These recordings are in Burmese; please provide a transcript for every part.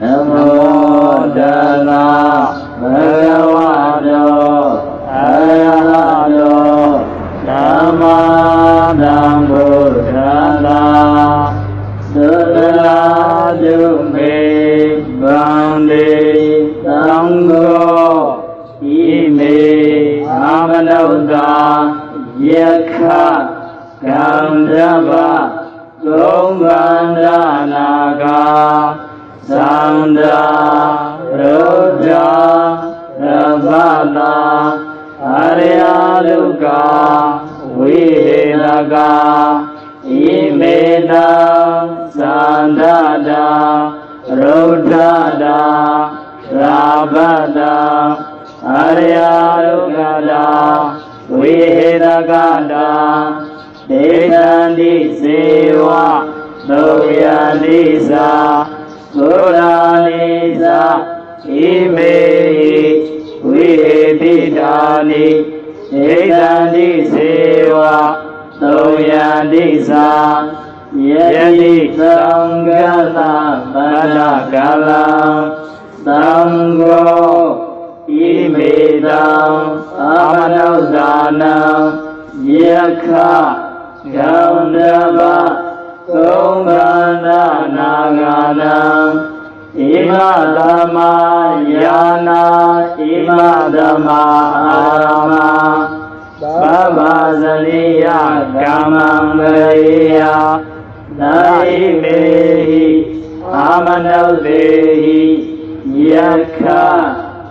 နမောတသာဘဂဝတောအရဟတောသမ္မာသမ္ဗုဒ္ဓသာသုတလာတုမေဗန္တိသံဃောဣမေအာမနုဿာယက္ခကံဓဗ္ဗသုံးကန္ဒနာကာသန္တာရုဒ္ဓရဗတာအရိယလုကာဝိဟေနကာ ဣမေတံသန္တာတာရုဒ္ဓတာရာဗတာ အရိယလုကတာဝိဟေနကတာဒေသန္တိစေဝသုယန္တိသာသုရာနိသဣမေဟိဝိဟေတိတာနိဣဒံတိစေဝသုံးယံတိသာယတိသံဃနာဗဒကလံသံဃောဣမေတံအာမနောဒါနံယက္ခဂန္ဓဗ သုံးခန္ဓာနာဂာနံဣမသမယာနာဣမသမအာရမသဗ္ဗဇလိယကမ္မံဂရေယနာဣမေဟိအာမနုသေဟိယက္ခ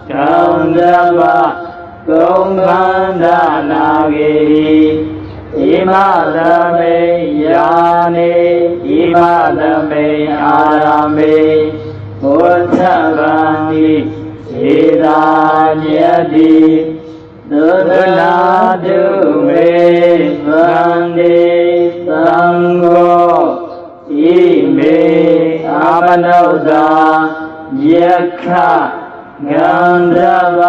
ကံဓမ္မသုံးခန္ဓာနာဂေဟိ ဣမသမေယာနေဣမသမေအာရမေဘုဒ္ဓဗံတိဧတာညတိသုဒနာတုမေဗန္တိသံဃောဣမေအာမနုဿာယက္ခဂန္ဓဗ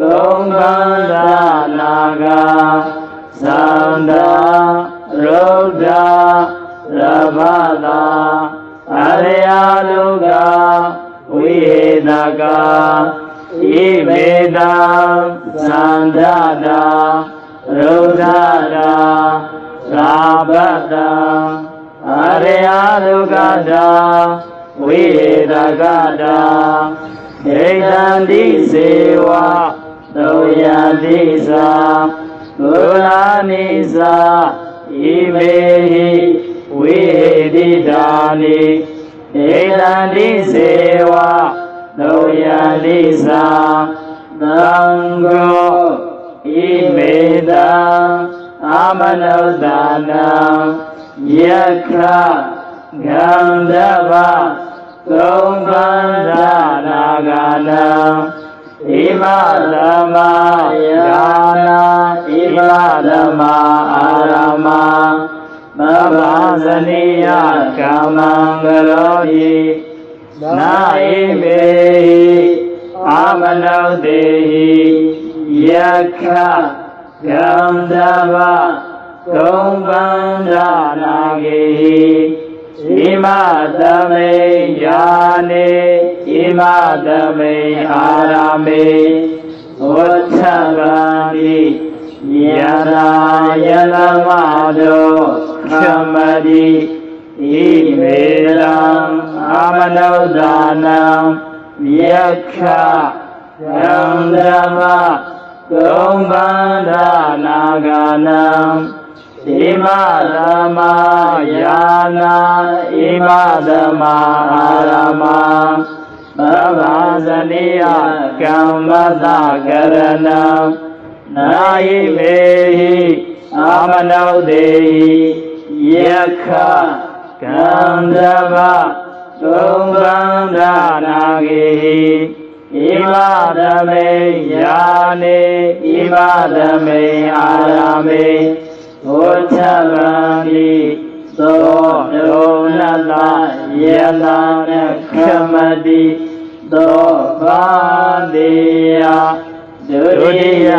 သုံးခန္ဓာနာဂာ သန္တာရုဒ္ဓရဗတာအရိယလုကဝိဟေနကာဣမေတံသန္တာတာရုဒ္ဓတာသာဘတံအရိယလုကတာဝိဟေနကတာဒိဋ္ဌန္တိစေဝသုယတိသာကုလာ နိသာဣမေဟိဝိဟေတိတာနိဧတံတိစေဝသောယတိသာသံဃောဣမေတံအာမနုဿာနံယက္ခဂန္ဓဗသုံးခန္ဓာနာဂာနံ ဣမသမယာနာဣမသမအာရမမဘာဇနိယကမ္မံကရောဟိနာဣမေဟိအာမနုတေဟိယက္ခဂန္ဓဗသုံးပန္ဒနာဂေဟိ ဣမသမေယာနေဣမသမေအာရ မေဝဋ္ဌဗန္တိယရာယလမတောခမတိဣမေရံအာမနုဿာနံယက္ခယံဓမ္မသုံးပန္ဒနာဂာနံဣမသမယာနာဣမသမအာရမသဗ္ဗဇနိယကမ္မတကရဏံနာယိမေဟိအာမနုတေဟိယက္ခကန္ဓဗသုံးကန္ဓနာဂေဟိဣမသမေယာနေဣမသမေအာရမေ ဘုဒ္ဓဗန္တိသောဒုနတယလနခမတိသောဘာတိယဒုတိယ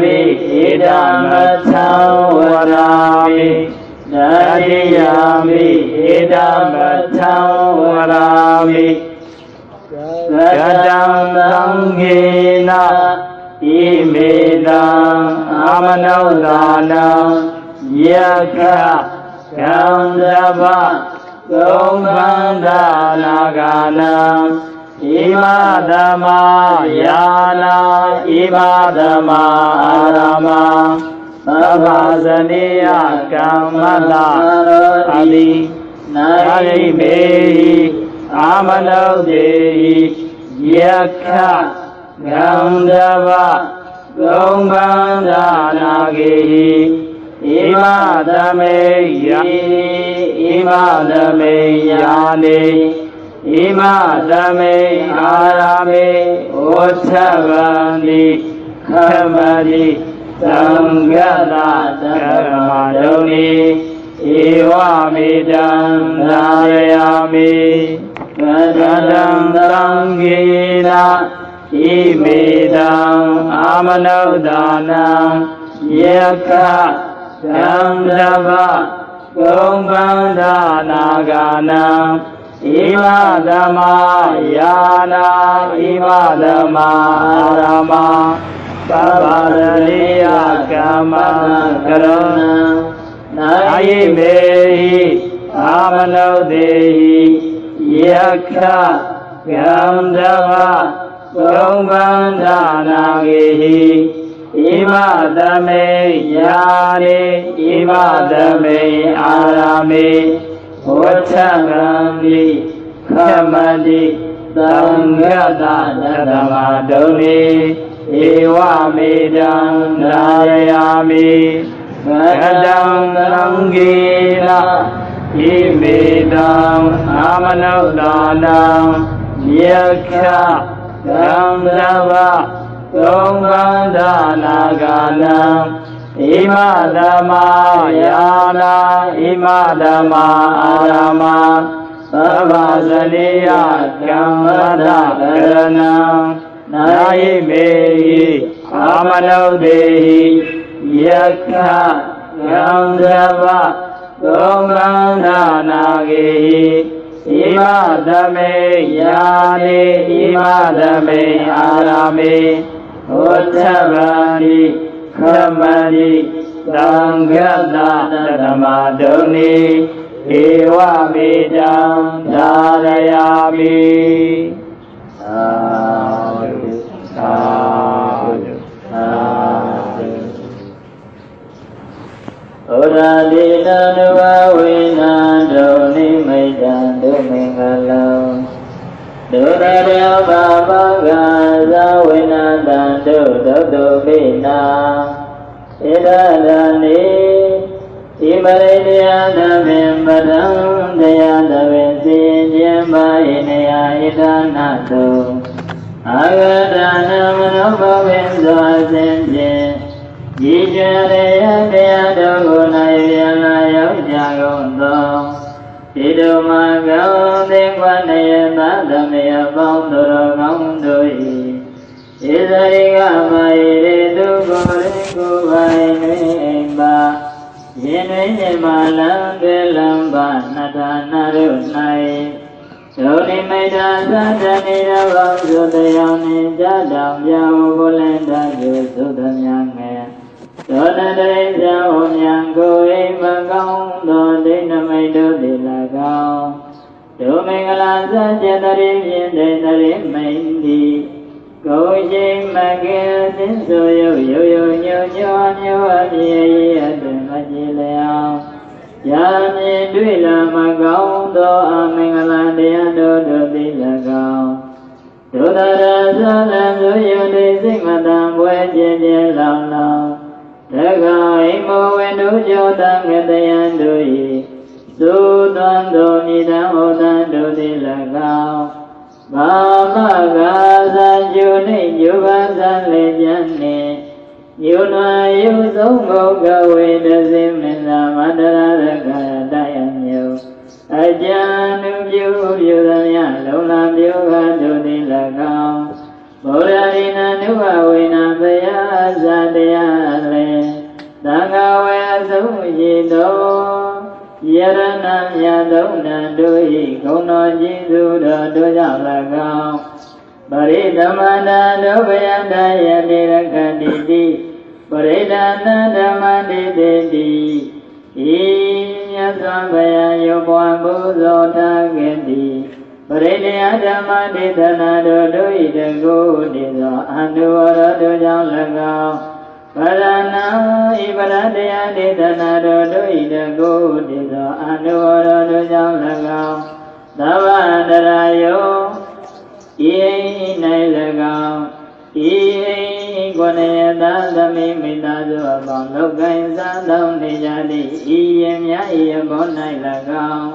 မိဣဒမထံဝရာမိတတိယမိဣဒမထံဝရာမိကတံသံဃေနဣမေတံအာမနောဒါနံယက္ခကံသဗ္ဗသုံးခန္ဓာနာဂာနံဣမသမယာနာဣမသမအာရမသဗ္ဗဇ နိယကမ္မတာအတိနာရိမေဟိအာမနုတေဟိယက္ခကံတဗသုံးပန္ဒနာဂေဟိဣမသမေယဣမ သမေယာနေဣမသမေအာရမေဝဋ္ဌဗန္တိခမတိသံဃတဓမ္မဒုန်ဤဧဝမေတံသာရယာမိကတတံသံဃေနဣမေတံအာမနုဒါနံယက္ခသံသဗ္ဗကုံပန္ဒနာဂာနံဣမသမယာနာဣမသမအာရမသဗ္ဗရလိယကမ္မကရုဏံနာယိမေဟိအာမနုတေဟိယက္ခကံတဗ္ဗသုံးပန္ဒနာဂေဟိ ဣမသမေယာရေဣမသမေအာရမေဝဋ္ဌကံတိခမတိသံဃတဓမ္မဒုနေဧဝမေတံနာရယာမိကတံသံဃေနဣမေတံအာမနုဒါနံယက္ခကံသဗ္ဗသုံးပန္ဒနာဂာနံဣမသမယာနာဣမသမအာရမသဗ္ဗဇနိယကမ္မတကရဏံနာယိမေဟိအာမနုတေဟိယက္ခကံသဗ္ဗသုံးပန္ဒနာဂေဟိဣမသမေယာနေဣမသမေအာရမေ ဝဋ္ဌဗန္တိခမတိသံဃတဓမ္မဒုန်ဤဧဝမေတံသာရယာမိသာဓုသာဓုသာဓုဩရာတိတံဒဝဝိနံဒုနိမိတံဒုမင်္ဂလံဒုရရဘာဘ နာဣဒရဏိဣမရိတယသဗေပဒံတရားသဗေစီခြင်းပါဣနေယဣဒနာတုအာဂတနာမနောဘဝေသောအစဉ်ဖြင့်ဤကျွရရတရားတော်ကိုနိုင်ရလာရောက်ကြကုန်သောဣဒုမကံသင်္ခဏယသသမယပေါင်းသူတော်ကောင်းတို့၏ဣဇရိကမယေ ရေတုကိုရိကိုပိုင်တွင်အိမ်ပါယင်းတွင်မြမလံတေလံပါနတနာရု၌ဒုတိမိတ်တာသတ္တနေရဘောသုတယောနိကြတောင်ပြဝဘုလင်တကျေသုတမြငယ်သောတတိဇံဝမြံကိုအိမ်မကောင်းသောဒိဋ္ဌမိတ်တို့တိ၎င်းဒုမင်္ဂလာသစ္စေတရိဖြင့်တေတရိမိန်တိ ကိုယ်ချိန်မကင်သင်ဆိုယုယုယုညွညွညွအပြေရတဲ့မကြည်လျောင်းယာမြင်တွေ့လာမကောင်းသောအမင်္ဂလာတရားတို့တို့သည်၎င်းဒုဒရသလံမျိုးယုတိစိတ်မတံဘွယ်ကျင်ကျင်လောင်လောင်တက္ကအိမောဝေနုကြောတံကတယံတို့၏သုတံသောမိတံဟောတံတို့သည်၎င်း ဘာမဂါဇာကျုနှင့်ယုဘဇံလေပြန်နှင့်ယုနယုသုံးဘုကဝေတစေမင်းသာမန္တရာရကတယမြုအကြံနုပြုပြုသမျှလုံလပြုကတို့သည်၎င်းဗုဒ္ဓရိနနုဘဝေနဘယဇာတရားလေသံဃဝေအစုရည်တော် ယရဏမြတ်သုံးတန်တို့၏ဂုဏ်တော်ကျေးဇူးတော်တို့ကြောင့်၎င်းပရိသမဏဒုဗယတယတိရကတိတိပရိဒနာဓမ္မတိတိတိဤမြတ်စွာဘုရားယုတ်ဘွားဘုဇောထားခဲ့သည်ပရိဒယဓမ္မတိသနာတို့တို့ဤတကုတိသောအန္တဝရတို့ကြောင့်၎င်း ပရဏံဤပရတရားဒေသနာတို့တို့ဤတကုတိသောအန္တဝရတို့ကြောင့်၎င်းသဗ္ဗန္တရာယောဤ၌၎င်းဤကိုယ်နေသာသမိမိသားစုအပေါင်းလောကင်စားသောနေကြသည့်ဤယမြဤဘော၌၎င်း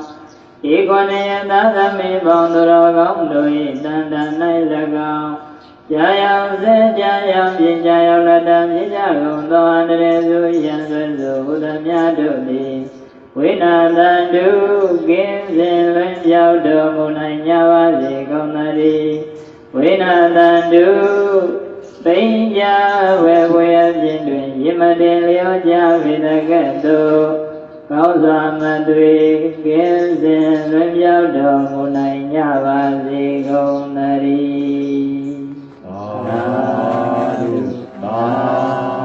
ဧကွန်ယသာသမိပေါင်းသူတော်ကောင်းတို့၏တန်တန်၌၎င်း ကြာရောက်စေကြာရောက်ပြကြာရောက်လက်တံပြကြကုန်သောအန္တရေစုယံဆွေစုဘုဒ္ဓမြတ်တို့သည်ဝိနာတံတုကင်းစင်လွင်ပြောက်တော်မူနိုင်ကြပါစေကုန်သတည်းဝိနာတံတုပိဉ္ကြဝေဝေအပြင်တွင်ယမတင်လျောကြပေတကဲ့သို့ကောင်းစွာမတွေကင်းစင်လွင်ပြောက်တော်မူနိုင်ကြပါစေကုန်သတည်း Amen.